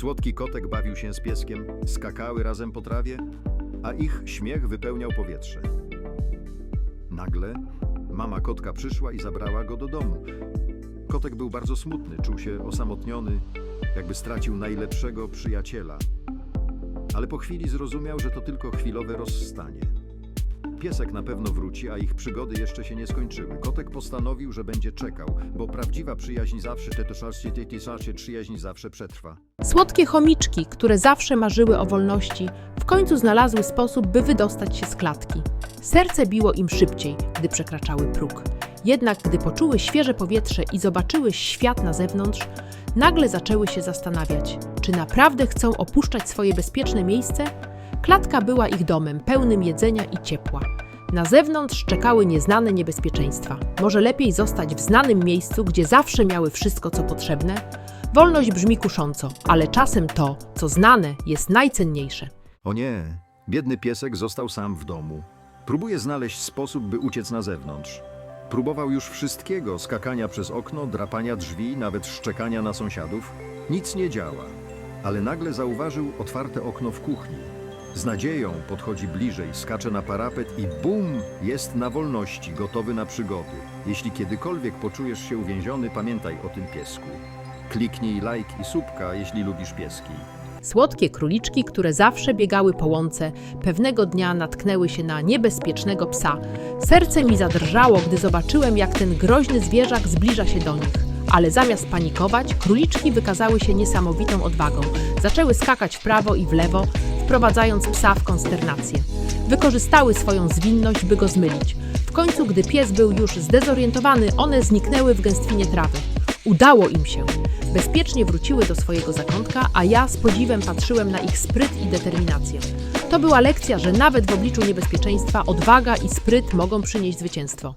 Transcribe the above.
Słodki kotek bawił się z pieskiem, skakały razem po trawie, a ich śmiech wypełniał powietrze. Nagle mama kotka przyszła i zabrała go do domu. Kotek był bardzo smutny, czuł się osamotniony, jakby stracił najlepszego przyjaciela. Ale po chwili zrozumiał, że to tylko chwilowe rozstanie. Piesek na pewno wróci, a ich przygody jeszcze się nie skończyły. Kotek postanowił, że będzie czekał, bo prawdziwa przyjaźń zawsze, te szarcie, te te szarcie, przyjaźń zawsze przetrwa. Słodkie chomiczki, które zawsze marzyły o wolności, w końcu znalazły sposób, by wydostać się z klatki. Serce biło im szybciej, gdy przekraczały próg. Jednak gdy poczuły świeże powietrze i zobaczyły świat na zewnątrz, nagle zaczęły się zastanawiać, czy naprawdę chcą opuszczać swoje bezpieczne miejsce? Klatka była ich domem, pełnym jedzenia i ciepła. Na zewnątrz czekały nieznane niebezpieczeństwa. Może lepiej zostać w znanym miejscu, gdzie zawsze miały wszystko, co potrzebne? Wolność brzmi kusząco, ale czasem to, co znane, jest najcenniejsze. O nie, biedny piesek został sam w domu. Próbuje znaleźć sposób, by uciec na zewnątrz. Próbował już wszystkiego: skakania przez okno, drapania drzwi, nawet szczekania na sąsiadów. Nic nie działa. Ale nagle zauważył otwarte okno w kuchni. Z nadzieją podchodzi bliżej, skacze na parapet i bum! Jest na wolności, gotowy na przygody. Jeśli kiedykolwiek poczujesz się uwięziony, pamiętaj o tym piesku. Kliknij like i subka, jeśli lubisz pieski. Słodkie króliczki, które zawsze biegały po łące, pewnego dnia natknęły się na niebezpiecznego psa. Serce mi zadrżało, gdy zobaczyłem, jak ten groźny zwierzak zbliża się do nich. Ale zamiast panikować, króliczki wykazały się niesamowitą odwagą. Zaczęły skakać w prawo i w lewo, wprowadzając psa w konsternację. Wykorzystały swoją zwinność, by go zmylić. W końcu, gdy pies był już zdezorientowany, one zniknęły w gęstwinie trawy. Udało im się. Bezpiecznie wróciły do swojego zakątka, a ja z podziwem patrzyłem na ich spryt i determinację. To była lekcja, że nawet w obliczu niebezpieczeństwa odwaga i spryt mogą przynieść zwycięstwo.